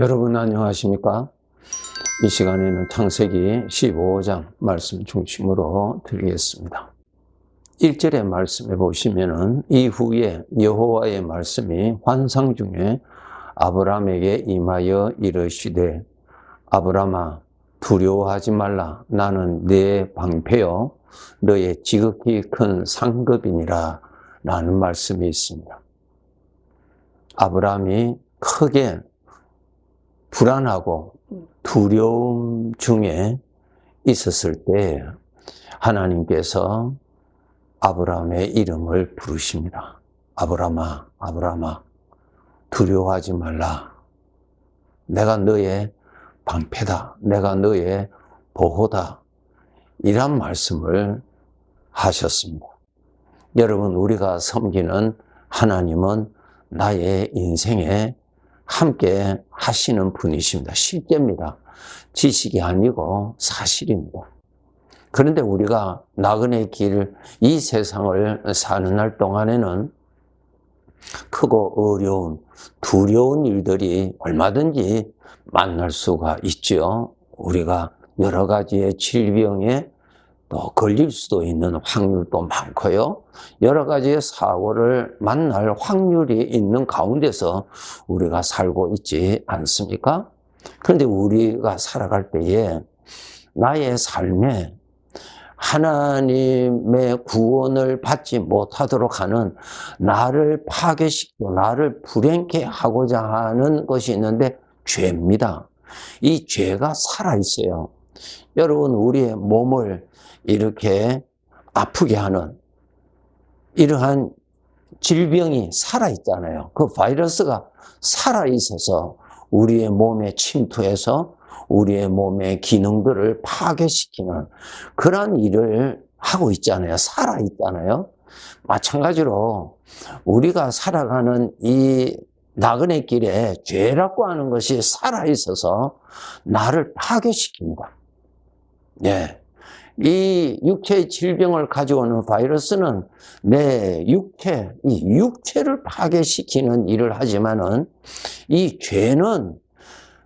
여러분 안녕하십니까? 이 시간에는 창세기 15장 말씀 중심으로 드리겠습니다. 1절의 말씀에 보시면은 이후에 여호와의 말씀이 환상 중에 아브라함에게 임하여 이르시되 아브라함아 두려워하지 말라 나는 내 방패요 너의 지극히 큰 상급이니라 라는 말씀이 있습니다. 아브라함이 크게 불안하고 두려움 중에 있었을 때 하나님께서 아브라함의 이름을 부르십니다. 아브라함아, 아브라함아, 두려워하지 말라. 내가 너의 방패다. 내가 너의 보호다. 이란 말씀을 하셨습니다. 여러분, 우리가 섬기는 하나님은 나의 인생에 함께 하시는 분이십니다. 실제입니다. 지식이 아니고 사실입니다. 그런데 우리가 나그네 길, 이 세상을 사는 날 동안에는 크고 어려운, 두려운 일들이 얼마든지 만날 수가 있죠. 우리가 여러 가지의 질병에 또 걸릴 수도 있는 확률도 많고요. 여러 가지의 사고를 만날 확률이 있는 가운데서 우리가 살고 있지 않습니까? 그런데 우리가 살아갈 때에 나의 삶에 하나님의 구원을 받지 못하도록 하는 나를 파괴시키고 나를 불행케 하고자 하는 것이 있는데 죄입니다. 이 죄가 살아있어요. 여러분, 우리의 몸을 이렇게 아프게 하는 이러한 질병이 살아있잖아요. 그 바이러스가 살아있어서 우리의 몸에 침투해서 우리의 몸의 기능들을 파괴시키는 그런 일을 하고 있잖아요. 살아있잖아요. 마찬가지로 우리가 살아가는 이 나그네 길에 죄라고 하는 것이 살아있어서 나를 파괴시킵니다. 예. 이 육체의 질병을 가져오는 바이러스는 내 육체, 이 육체를 파괴시키는 일을 하지만은 이 죄는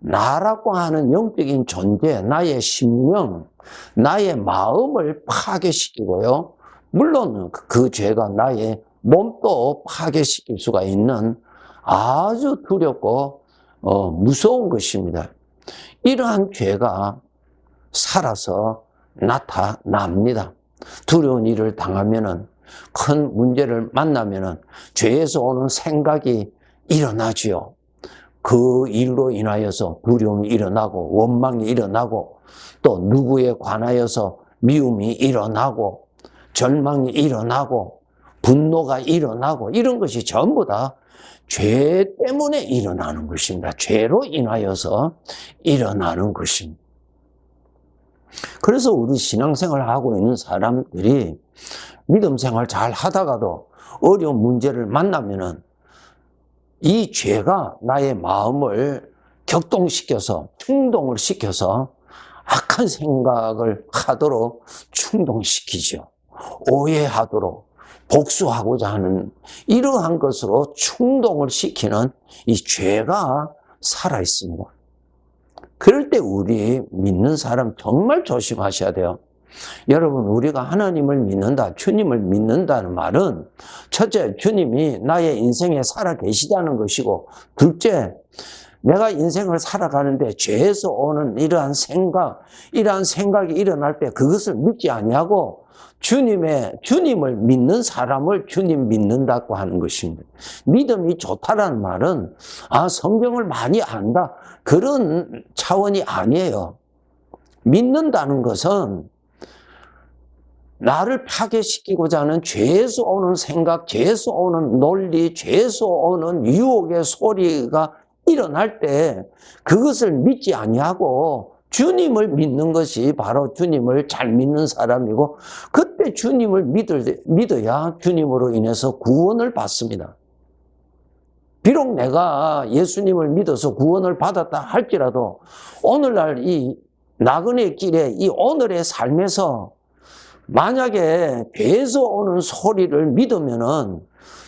나라고 하는 영적인 존재, 나의 심령, 나의 마음을 파괴시키고요. 물론 그 죄가 나의 몸도 파괴시킬 수가 있는 아주 두렵고 어, 무서운 것입니다. 이러한 죄가 살아서 나타납니다. 두려운 일을 당하면은 큰 문제를 만나면은 죄에서 오는 생각이 일어나지요. 그 일로 인하여서 두려움이 일어나고 원망이 일어나고 또 누구에 관하여서 미움이 일어나고 절망이 일어나고 분노가 일어나고 이런 것이 전부 다 죄 때문에 일어나는 것입니다. 죄로 인하여서 일어나는 것입니다. 그래서 우리 신앙생활 하고 있는 사람들이 믿음 생활 잘 하다가도 어려운 문제를 만나면은 이 죄가 나의 마음을 격동시켜서 충동을 시켜서 악한 생각을 하도록 충동시키죠. 오해하도록 복수하고자 하는 이러한 것으로 충동을 시키는 이 죄가 살아 있습니다. 그럴 때 우리 믿는 사람 정말 조심하셔야 돼요. 여러분, 우리가 하나님을 믿는다, 주님을 믿는다는 말은 첫째, 주님이 나의 인생에 살아 계시다는 것이고, 둘째, 내가 인생을 살아가는데 죄에서 오는 이러한 생각, 이러한 생각이 일어날 때 그것을 믿지 아니하고 주님의 주님을 믿는 사람을 주님 믿는다고 하는 것입니다. 믿음이 좋다라는 말은 아 성경을 많이 안다 그런 차원이 아니에요. 믿는다는 것은 나를 파괴시키고자 하는 죄에서 오는 생각, 죄에서 오는 논리, 죄에서 오는 유혹의 소리가 일어날 때 그것을 믿지 아니하고 주님을 믿는 것이 바로 주님을 잘 믿는 사람이고 그때 주님을 믿을, 믿어야 주님으로 인해서 구원을 받습니다. 비록 내가 예수님을 믿어서 구원을 받았다 할지라도 오늘날 이 나그네 길에 이 오늘의 삶에서 만약에 죄에서 오는 소리를 믿으면은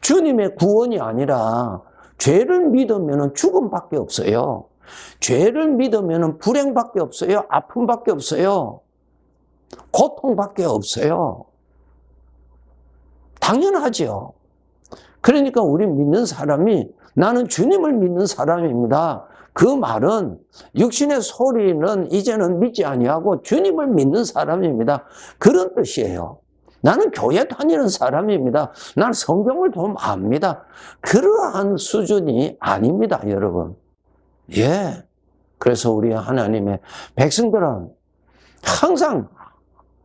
주님의 구원이 아니라 죄를 믿으면 죽음밖에 없어요. 죄를 믿으면 불행밖에 없어요. 아픔밖에 없어요. 고통밖에 없어요. 당연하죠. 그러니까 우리 믿는 사람이 나는 주님을 믿는 사람입니다. 그 말은 육신의 소리는 이제는 믿지 아니하고 주님을 믿는 사람입니다. 그런 뜻이에요. 나는 교회 다니는 사람입니다. 나는 성경을 좀 압니다. 그러한 수준이 아닙니다, 여러분. 예. 그래서 우리 하나님의 백성들은 항상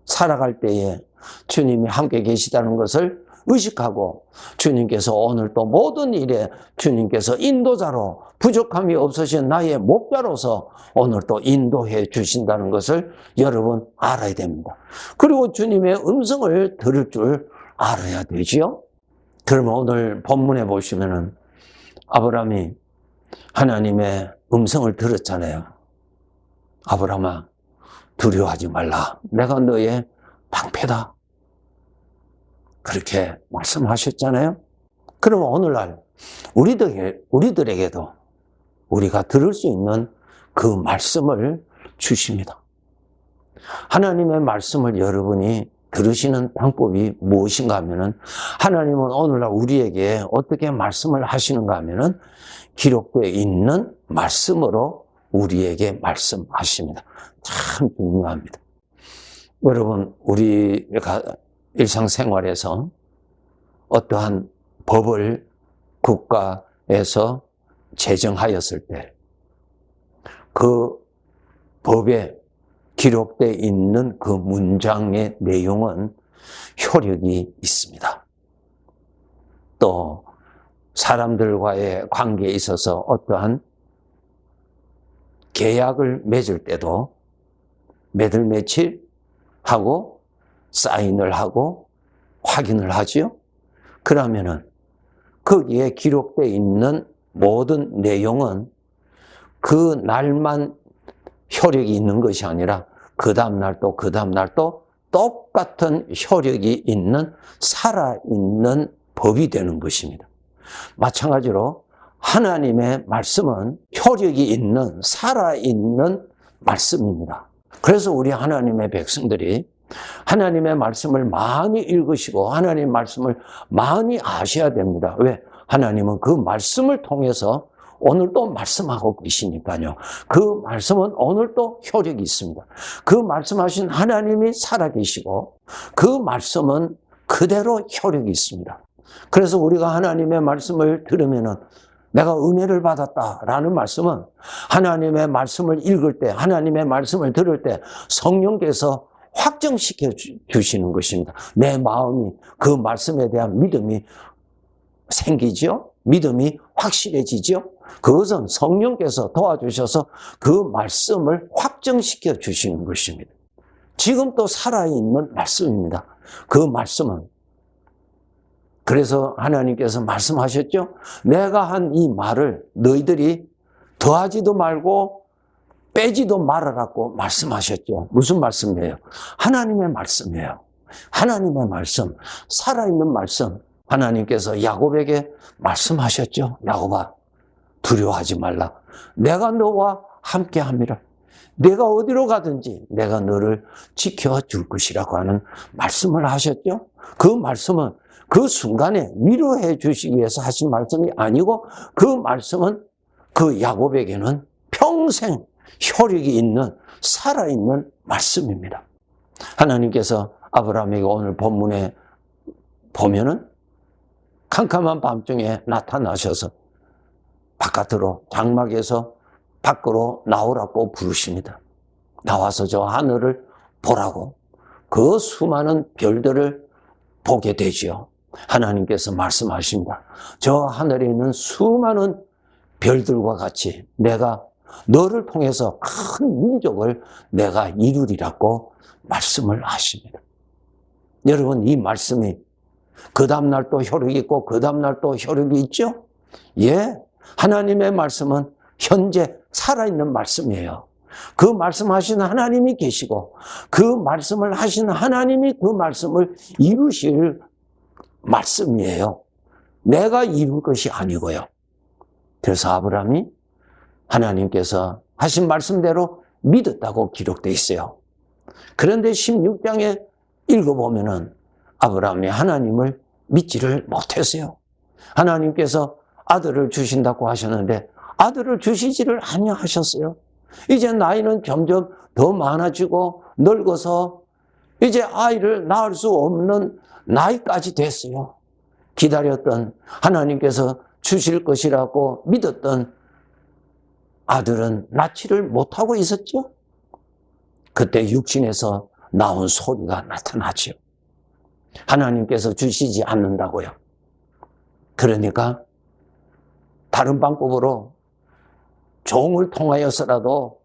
살아갈 때에 주님이 함께 계시다는 것을 의식하고 주님께서 오늘 또 모든 일에 주님께서 인도자로 부족함이 없으신 나의 목자로서 오늘 또 인도해 주신다는 것을 여러분 알아야 됩니다. 그리고 주님의 음성을 들을 줄 알아야 되지요. 그러면 오늘 본문에 보시면은 아브라함이 하나님의 음성을 들었잖아요. 아브라함아 두려워하지 말라. 내가 너의 방패다. 그렇게 말씀하셨잖아요. 그러면 오늘날 우리들에게, 우리들에게도 우리가 들을 수 있는 그 말씀을 주십니다. 하나님의 말씀을 여러분이 들으시는 방법이 무엇인가 하면은 하나님은 오늘날 우리에게 어떻게 말씀을 하시는가 하면은 기록되어 있는 말씀으로 우리에게 말씀하십니다. 참 중요합니다. 여러분, 우리가 일상생활에서 어떠한 법을 국가에서 제정하였을 때 그 법에 기록되어 있는 그 문장의 내용은 효력이 있습니다. 또 사람들과의 관계에 있어서 어떠한 계약을 맺을 때도 매달 며칠 하고 사인을 하고 확인을 하지요. 그러면은 거기에 기록되어 있는 모든 내용은 그 날만 효력이 있는 것이 아니라 그 다음날 또 그 다음날 또 똑같은 효력이 있는 살아있는 법이 되는 것입니다. 마찬가지로 하나님의 말씀은 효력이 있는 살아있는 말씀입니다. 그래서 우리 하나님의 백성들이 하나님의 말씀을 많이 읽으시고 하나님의 말씀을 많이 아셔야 됩니다. 왜? 하나님은 그 말씀을 통해서 오늘 또 말씀하고 계시니까요. 그 말씀은 오늘 또 효력이 있습니다. 그 말씀하신 하나님이 살아계시고 그 말씀은 그대로 효력이 있습니다. 그래서 우리가 하나님의 말씀을 들으면은 내가 은혜를 받았다라는 말씀은 하나님의 말씀을 읽을 때, 하나님의 말씀을 들을 때 성령께서 확정시켜 주시는 것입니다. 내 마음이 그 말씀에 대한 믿음이 생기죠? 믿음이 확실해지죠? 그것은 성령께서 도와주셔서 그 말씀을 확정시켜 주시는 것입니다. 지금 또 살아있는 말씀입니다. 그 말씀은 그래서 하나님께서 말씀하셨죠? 내가 한 이 말을 너희들이 더하지도 말고 빼지도 말아라고 말씀하셨죠. 무슨 말씀이에요? 하나님의 말씀이에요. 하나님의 말씀, 살아있는 말씀. 하나님께서 야곱에게 말씀하셨죠. 야곱아, 두려워하지 말라. 내가 너와 함께 함이라. 내가 어디로 가든지 내가 너를 지켜줄 것이라고 하는 말씀을 하셨죠. 그 말씀은 그 순간에 위로해 주시기 위해서 하신 말씀이 아니고 그 말씀은 그 야곱에게는 평생 효력이 있는 살아있는 말씀입니다. 하나님께서 아브라함에게 오늘 본문에 보면은 캄캄한 밤중에 나타나셔서 바깥으로 장막에서 밖으로 나오라고 부르십니다. 나와서 저 하늘을 보라고 그 수많은 별들을 보게 되지요. 하나님께서 말씀하십니다. 저 하늘에 있는 수많은 별들과 같이 내가 너를 통해서 큰 민족을 내가 이루리라고 말씀을 하십니다. 여러분, 이 말씀이 그 다음날 또 효력이 있고 그 다음날 또 효력이 있죠? 예. 하나님의 말씀은 현재 살아있는 말씀이에요. 그 말씀하시는 하나님이 계시고 그 말씀을 하시는 하나님이 그 말씀을 이루실 말씀이에요. 내가 이룰 것이 아니고요. 그래서 아브라함이 하나님께서 하신 말씀대로 믿었다고 기록되어 있어요. 그런데 16장에 읽어보면은 아브라함이 하나님을 믿지를 못했어요. 하나님께서 아들을 주신다고 하셨는데 아들을 주시지를 아니하셨어요. 이제 나이는 점점 더 많아지고 늙어서 이제 아이를 낳을 수 없는 나이까지 됐어요. 기다렸던 하나님께서 주실 것이라고 믿었던 아들은 낳지를 못하고 있었죠. 그때 육신에서 나온 소리가 나타나죠. 하나님께서 주시지 않는다고요. 그러니까 다른 방법으로 종을 통하여서라도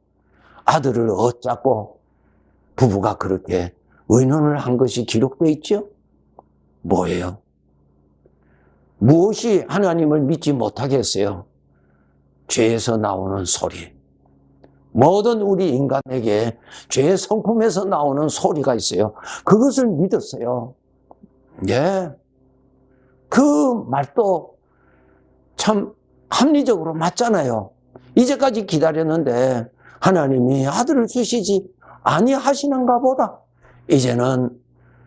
아들을 얻자고 부부가 그렇게 의논을 한 것이 기록되어 있죠? 뭐예요? 무엇이 하나님을 믿지 못하게 했어요? 죄에서 나오는 소리. 모든 우리 인간에게 죄의 성품에서 나오는 소리가 있어요. 그것을 믿었어요. 예. 그 말도 참 합리적으로 맞잖아요. 이제까지 기다렸는데 하나님이 아들을 주시지 아니하시는가 보다. 이제는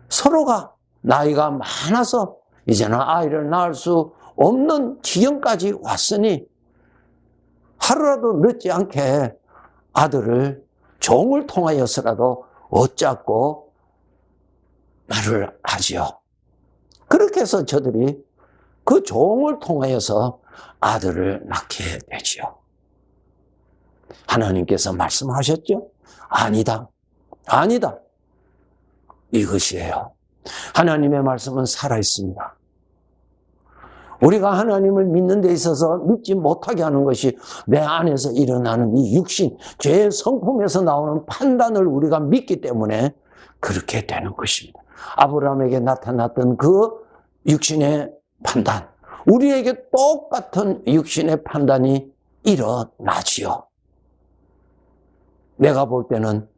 서로가 나이가 많아서 이제는 아이를 낳을 수 없는 지경까지 왔으니 하루라도 늦지 않게 아들을 종을 통하여서라도 얻자고 말을 하지요. 그렇게 해서 저들이 그 종을 통하여서 아들을 낳게 되지요. 하나님께서 말씀하셨죠? 아니다. 아니다. 이것이에요. 하나님의 말씀은 살아있습니다. 우리가 하나님을 믿는 데 있어서 믿지 못하게 하는 것이 내 안에서 일어나는 이 육신, 죄의 성품에서 나오는 판단을 우리가 믿기 때문에 그렇게 되는 것입니다. 아브라함에게 나타났던 그 육신의 판단, 우리에게 똑같은 육신의 판단이 일어나지요. 내가 볼 때는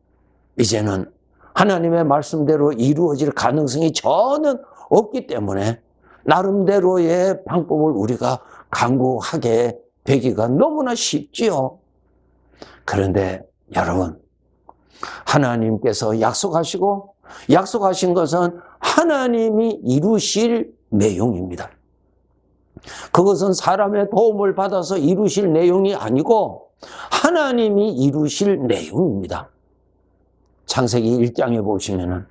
이제는 하나님의 말씀대로 이루어질 가능성이 전혀 없기 때문에 나름대로의 방법을 우리가 강구하게 되기가 너무나 쉽지요. 그런데 여러분, 하나님께서 약속하시고 약속하신 것은 하나님이 이루실 내용입니다. 그것은 사람의 도움을 받아서 이루실 내용이 아니고 하나님이 이루실 내용입니다. 창세기 1장에 보시면은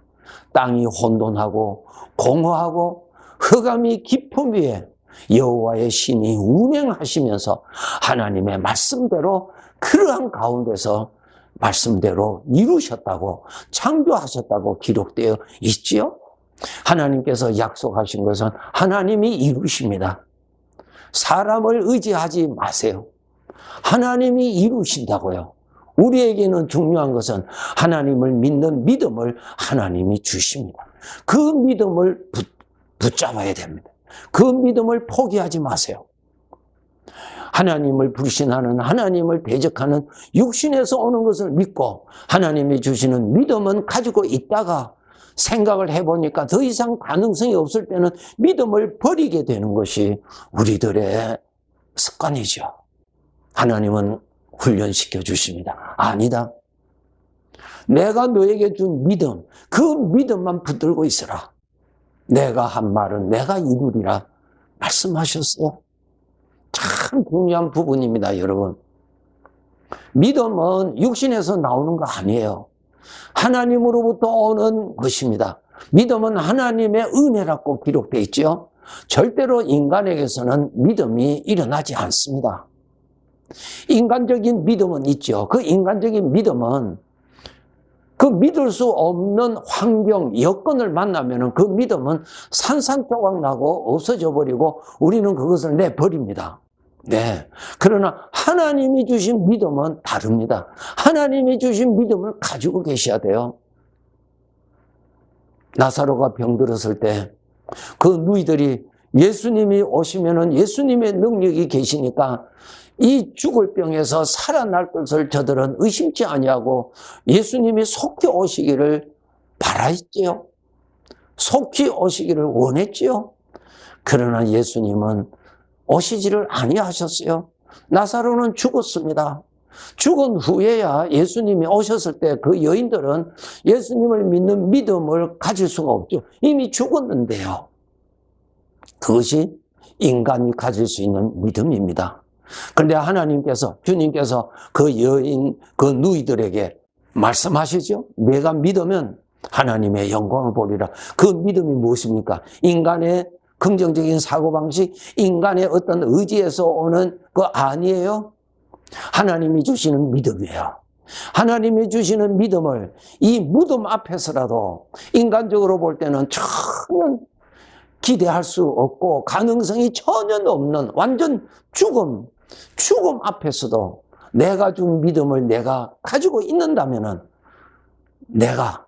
땅이 혼돈하고 공허하고 흑암이 깊음 위에 여호와의 신이 운행하시면서 하나님의 말씀대로 그러한 가운데서 말씀대로 이루셨다고 창조하셨다고 기록되어 있지요. 하나님께서 약속하신 것은 하나님이 이루십니다. 사람을 의지하지 마세요. 하나님이 이루신다고요. 우리에게는 중요한 것은 하나님을 믿는 믿음을 하나님이 주십니다. 그 믿음을 붙, 붙잡아야 됩니다. 그 믿음을 포기하지 마세요. 하나님을 불신하는 하나님을 대적하는 육신에서 오는 것을 믿고 하나님이 주시는 믿음은 가지고 있다가 생각을 해보니까 더 이상 가능성이 없을 때는 믿음을 버리게 되는 것이 우리들의 습관이죠. 하나님은 훈련시켜 주십니다. 아니다. 내가 너에게 준 믿음, 그 믿음만 붙들고 있어라. 내가 한 말은 내가 이루리라 말씀하셨어요. 참 중요한 부분입니다, 여러분. 믿음은 육신에서 나오는 거 아니에요. 하나님으로부터 오는 것입니다. 믿음은 하나님의 은혜라고 기록되어 있죠. 절대로 인간에게서는 믿음이 일어나지 않습니다. 인간적인 믿음은 있죠. 그 인간적인 믿음은 그 믿을 수 없는 환경, 여건을 만나면 그 믿음은 산산조각 나고 없어져 버리고 우리는 그것을 내버립니다. 네. 그러나 하나님이 주신 믿음은 다릅니다. 하나님이 주신 믿음을 가지고 계셔야 돼요. 나사로가 병들었을 때 그 누이들이 예수님이 오시면은 예수님의 능력이 계시니까 이 죽을 병에서 살아날 것을 저들은 의심치 아니하고 예수님이 속히 오시기를 바라했지요. 속히 오시기를 원했지요. 그러나 예수님은 오시지를 아니하셨어요. 나사로는 죽었습니다. 죽은 후에야 예수님이 오셨을 때 그 여인들은 예수님을 믿는 믿음을 가질 수가 없죠. 이미 죽었는데요. 그것이 인간이 가질 수 있는 믿음입니다. 그런데 하나님께서, 주님께서 그 여인, 그 누이들에게 말씀하시죠. 내가 믿으면 하나님의 영광을 보리라. 그 믿음이 무엇입니까? 인간의 긍정적인 사고방식, 인간의 어떤 의지에서 오는 그 아니에요. 하나님이 주시는 믿음이에요. 하나님이 주시는 믿음을 이 무덤 앞에서라도 인간적으로 볼 때는 전혀 기대할 수 없고 가능성이 전혀 없는 완전 죽음, 죽음 앞에서도 내가 준 믿음을 내가 가지고 있는다면은 내가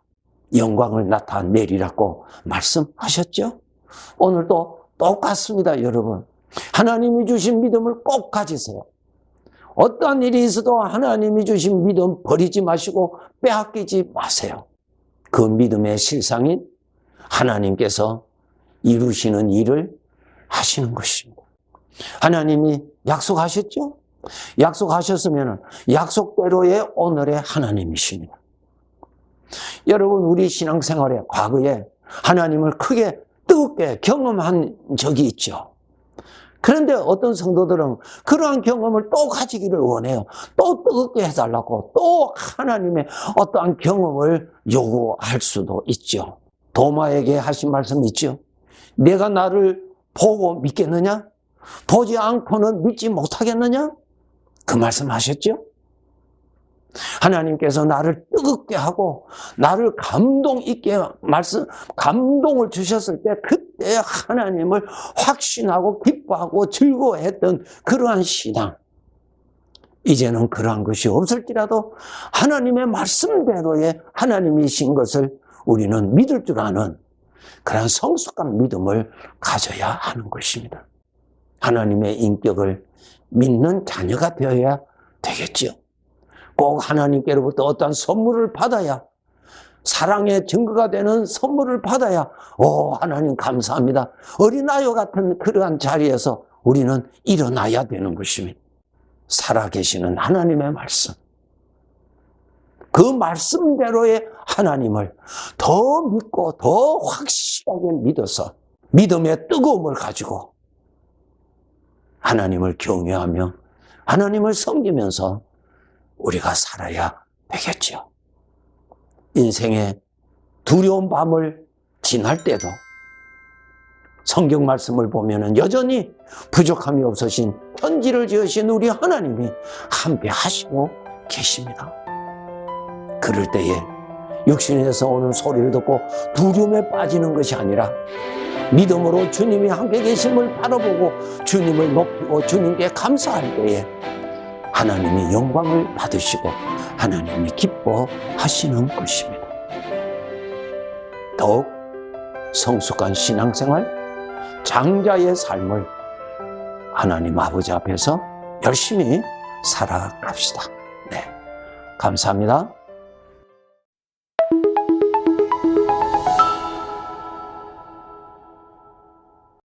영광을 나타내리라고 말씀하셨죠? 오늘도 똑같습니다, 여러분. 하나님이 주신 믿음을 꼭 가지세요. 어떠한 일이 있어도 하나님이 주신 믿음 버리지 마시고 빼앗기지 마세요. 그 믿음의 실상인 하나님께서 이루시는 일을 하시는 것입니다. 하나님이 약속하셨죠? 약속하셨으면 약속대로의 오늘의 하나님이십니다. 여러분, 우리 신앙생활에 과거에 하나님을 크게 뜨겁게 경험한 적이 있죠. 그런데 어떤 성도들은 그러한 경험을 또 가지기를 원해요. 또 뜨겁게 해달라고 또 하나님의 어떠한 경험을 요구할 수도 있죠. 도마에게 하신 말씀 있죠. 내가 나를 보고 믿겠느냐? 보지 않고는 믿지 못하겠느냐? 그 말씀 하셨죠? 하나님께서 나를 뜨겁게 하고 나를 감동 있게 말씀 감동을 주셨을 때 그때 하나님을 확신하고 기뻐하고 즐거워했던 그러한 신앙 이제는 그러한 것이 없을지라도 하나님의 말씀대로의 하나님이신 것을 우리는 믿을 줄 아는 그런 성숙한 믿음을 가져야 하는 것입니다. 하나님의 인격을 믿는 자녀가 되어야 되겠지요. 꼭 하나님께로부터 어떠한 선물을 받아야 사랑의 증거가 되는 선물을 받아야 오 하나님 감사합니다. 어린아이 같은 그러한 자리에서 우리는 일어나야 되는 것입니다. 살아계시는 하나님의 말씀. 그 말씀대로의 하나님을 더 믿고 더 확실하게 믿어서 믿음의 뜨거움을 가지고 하나님을 경외하며 하나님을 섬기면서 우리가 살아야 되겠지요. 인생의 두려운 밤을 지날 때도 성경 말씀을 보면 여전히 부족함이 없으신 편지를 지으신 우리 하나님이 함께 하시고 계십니다. 그럴 때에 육신에서 오는 소리를 듣고 두려움에 빠지는 것이 아니라 믿음으로 주님이 함께 계심을 바라보고 주님을 높이고 주님께 감사할 때에 하나님이 영광을 받으시고 하나님이 기뻐하시는 것입니다. 더욱 성숙한 신앙생활, 장자의 삶을 하나님 아버지 앞에서 열심히 살아갑시다. 네. 감사합니다.